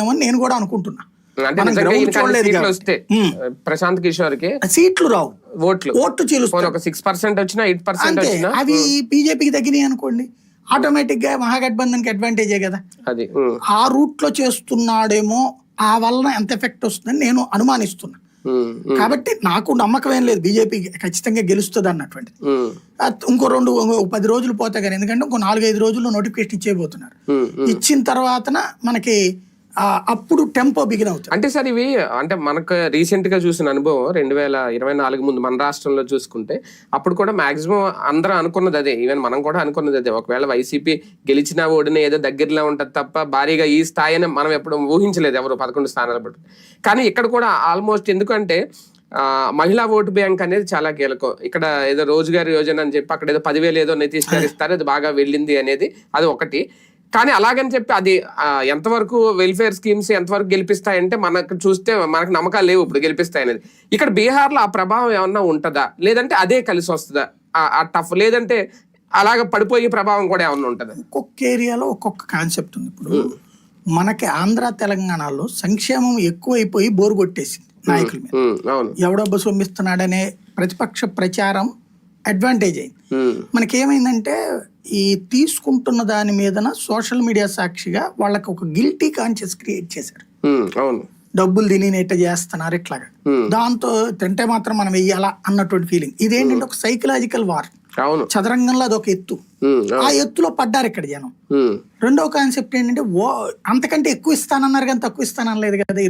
అని నేను కూడా అనుకుంటున్నా. ప్రశాంత్ కిషోర్కి సీట్లు రావు. ఓట్లు. ఓట్లు ఒక సిక్స్ పర్సెంట్ వచ్చినా ఎయిట్ పర్సెంట్ అవి బీజేపీకి తగ్గినాయి అనుకోండి. ఆటోమేటిక్గా మహాగఠబంధన్కి అడ్వాంటేజే కదా. అది ఆ రూట్లో చేస్తున్నాడేమో ఆ వలన ఎంత ఎఫెక్ట్ వస్తుందని నేను అనుమానిస్తున్నా. కాబట్టి నాకు నమ్మకం ఏం లేదు. బీజేపీ ఖచ్చితంగా గెలుస్తుంది ఆ ఇంకో రెండు పది రోజులు పోతే కానీ ఎందుకంటే ఇంకో నాలుగైదు రోజుల్లో నోటిఫికేషన్ ఇచ్చేయబోతున్నారు. ఇచ్చిన తర్వాతన మనకి అప్పుడు టెంపో బిగిన్ అవుతుంది. అంటే సార్ ఇవి అంటే మనకు రీసెంట్గా చూసిన అనుభవం రెండు వేల ఇరవై నాలుగు ముందు మన రాష్ట్రంలో చూసుకుంటే అప్పుడు కూడా మాక్సిమం అందరూ అనుకున్నది అదే. ఈవెన్ మనం కూడా అనుకున్నది అదే. ఒకవేళ వైసీపీ గెలిచినా ఓడినా ఏదో దగ్గరలో ఉంటది తప్ప భారీగా ఈ స్థాయిని మనం ఎప్పుడు ఊహించలేదు ఎవరు పదకొండు స్థానాలు పట్టు కానీ ఇక్కడ కూడా ఆల్మోస్ట్ ఎందుకంటే మహిళా ఓటు బ్యాంక్ అనేది చాలా కీలకం. ఇక్కడ ఏదో రోజుగారి యోజన అని చెప్పి అక్కడ ఏదో పదివేలు ఏదో నితీష్ గారు ఇస్తారు అది బాగా వెళ్ళింది అనేది అది ఒకటి. కానీ అలాగని చెప్పి అది ఎంతవరకు వెల్ఫేర్ స్కీమ్స్ ఎంతవరకు గెలిపిస్తాయంటే మనకు చూస్తే మనకు నమ్మకాలు లేవు ఇప్పుడు గెలిపిస్తాయనేది ఇక్కడ బీహార్లో ఆ ప్రభావం ఏమన్నా ఉంటుందా? లేదంటే అదే కలిసి వస్తుందా? ఆ- టఫ్ లేదంటే అలాగ పడిపోయే ప్రభావం కూడా ఏమన్నా ఉంటుందా? ఒక్కొక్క ఏరియాలో ఒక్కొక్క కాన్సెప్ట్ ఉంది ఇప్పుడు. మనకి ఆంధ్ర తెలంగాణలో సంక్షేమం ఎక్కువైపోయి బోరు కొట్టేసింది నాయకుల మీద. ఎవడబ్బ సొమ్మిస్తున్నాడనే ప్రతిపక్ష ప్రచారం అడ్వాంటేజ్ అయింది. మనకేమైందంటే ఈ తీసుకుంటున్న దాని మీదన సోషల్ మీడియా సాక్షిగా వాళ్ళకి ఒక గిల్టీ కాన్షియస్ క్రియేట్ చేశారు అవును. డబ్బులు తిని నెట్ట చేస్తున్నారు ఇట్లాగా. దాంతో తింటే మాత్రం మనం వెయ్యాలా అన్నటువంటి ఫీలింగ్ ఇదేంటంటే ఒక సైకలాజికల్ వార్ అవును. చదరంగంలో అదొక ఎత్తు. ఉమ్, ఆ ఎత్తులో పడ్డారు ఇక్కడ జనం. రెండో కాన్సెప్ట్ ఏంటంటే అంతకంటే ఎక్కువ ఇస్తానన్నారు కానీ తక్కువ ఇస్తానలేదు కదా ఈ